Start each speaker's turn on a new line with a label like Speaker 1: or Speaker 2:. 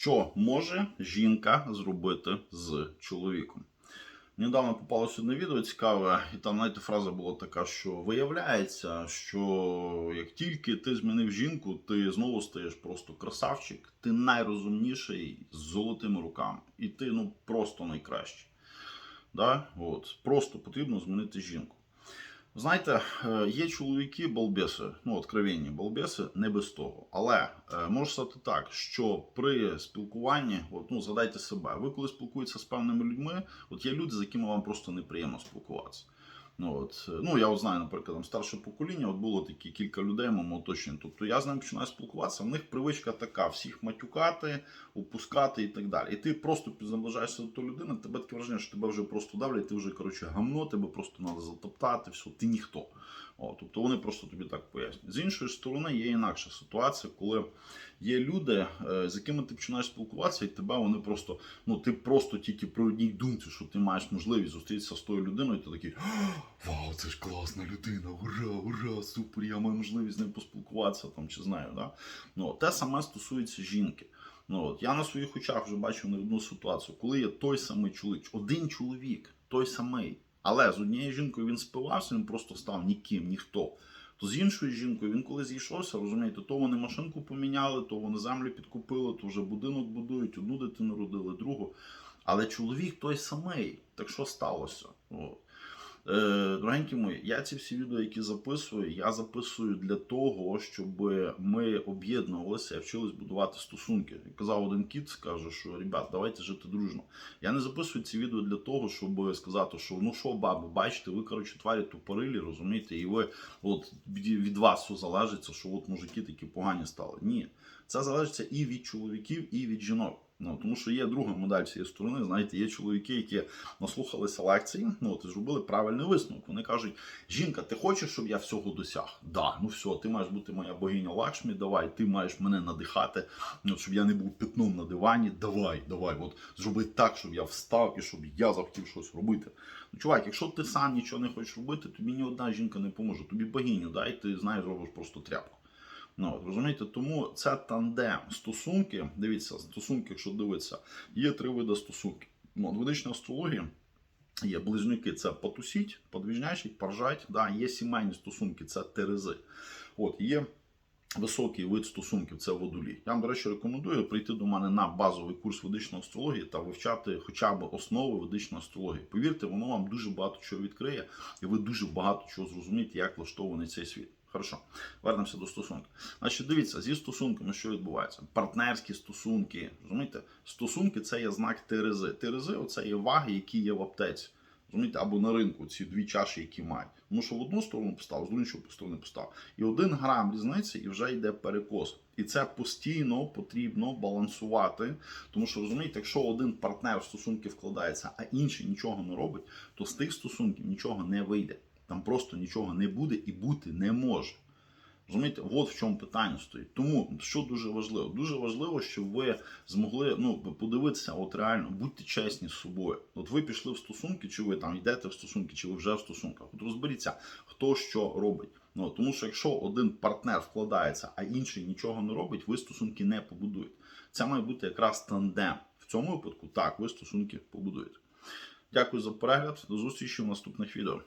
Speaker 1: Що може жінка зробити з чоловіком? Недавно попалося одне відео цікаве, і там, знаєте, фраза була така, що виявляється, що як тільки ти змінив жінку, ти знову стаєш просто красавчик, ти найрозумніший з золотими руками. І ти ну просто найкращий. Да? От. Просто потрібно змінити жінку. Знаєте, е, є чоловіки балбеси, ну откровенні балбеси, не без того. Але е, може стати так, що при спілкуванні, от, ну згадайте себе, ви коли спілкуєтеся з певними людьми, от є люди, з якими вам просто неприємно спілкуватися. Ну, от, е, ну я от знаю, наприклад, там старше покоління, от було такі кілька людей моєму оточенні. Тобто я з ними починаю спілкуватися, в них привичка така: всіх матюкати, опускати і так далі. І ти просто наближаєшся до тої людини, тебе таке враження, що тебе вже просто давлять, ти вже коротше гамно, тебе просто треба затоптати, все, ти ніхто. О, тобто вони просто тобі так пояснюють. З іншої сторони, є інакша ситуація, коли є люди, е, з якими ти починаєш спілкуватися, і тебе вони просто, ну ти просто тільки при одній думці, що ти маєш можливість зустрітися з тою людиною, і ти такий вау, це ж класна людина, ура, ура, супер, я маю можливість з ним поспілкуватися там чи знаю. Да? Ну, те саме стосується жінки. Ну, от, я на своїх очах вже бачив не одну ситуацію, коли є той самий чоловік, один чоловік, той самий. Але з однією жінкою він спивався, він просто став ніким, ніхто. То з іншою жінкою він коли зійшовся, розумієте, то вони машинку поміняли, то вони землю підкупили, то вже будинок будують, одну дитину родили, другу. Але чоловік той самий. Так що сталося? От. Е, дорогенькі мої, я ці всі відео, які записую, я записую для того, щоб ми об'єднувалися і вчились будувати стосунки. Казав один кіт, каже, що ребят, давайте жити дружно. Я не записую ці відео для того, щоб сказати, що ну що, баби, бачите, ви коротше тварі тупорилі, розумієте, і ви от від вас все залежить, що от мужики такі погані стали. Ні, це залежить і від чоловіків, і від жінок. Ну, тому що є друга модель цієї сторони. Знаєте, є чоловіки, які наслухалися лекції, ну от і зробили правильний висновок. Вони кажуть: жінка, ти хочеш, щоб я всього досяг? Да, ну все, ти маєш бути моя богиня Лакшмі, давай, ти маєш мене надихати, ну, щоб я не був пятном на дивані. Давай, давай, от зроби так, щоб я встав і щоб я захотів щось робити. Ну, чувак, якщо ти сам нічого не хочеш робити, тобі ні одна жінка не поможе. Тобі богиню, дай, ти знаєш, робиш просто тряпку. Ну, розумієте, тому це тандем стосунки. Дивіться, стосунки, якщо дивитися, є три види стосунків. Ну, от, в ведичній астрології є близнюки, це потусіть, подвіжнячить, поржать. Да, є сімейні стосунки, це терези. От, є високий вид стосунків, це водолій. Я вам, до речі, рекомендую прийти до мене на базовий курс ведичної астрології та вивчати хоча б основи ведичної астрології. Повірте, воно вам дуже багато чого відкриє, і ви дуже багато чого зрозумієте, як влаштований цей світ. Хорошо, вернемося до стосунків. Значить, дивіться, зі стосунками, що відбувається? Партнерські стосунки. Розумієте? Стосунки це є знак Терези. Терези це є ваги, які є в аптеці. Розумієте, або на ринку ці дві чаші, які мають. Тому що в одну сторону постав, з іншої сторони постав. І один грам різниці і вже йде перекос. І це постійно потрібно балансувати. Тому що розумієте, якщо один партнер в стосунки вкладається, а інший нічого не робить, то з тих стосунків нічого не вийде. Там просто нічого не буде і бути не може. Розумієте, от в чому питання стоїть. Тому що дуже важливо? Дуже важливо, щоб ви змогли ну, подивитися, от реально, будьте чесні з собою. От ви пішли в стосунки, чи ви там йдете в стосунки, чи ви вже в стосунках. От розберіться, хто що робить. Ну, Тому що якщо один партнер вкладається, а інший нічого не робить, ви стосунки не побудуєте. Це має бути якраз тандем. В цьому випадку так, ви стосунки побудуєте. Дякую за перегляд. До зустрічі в наступних відео.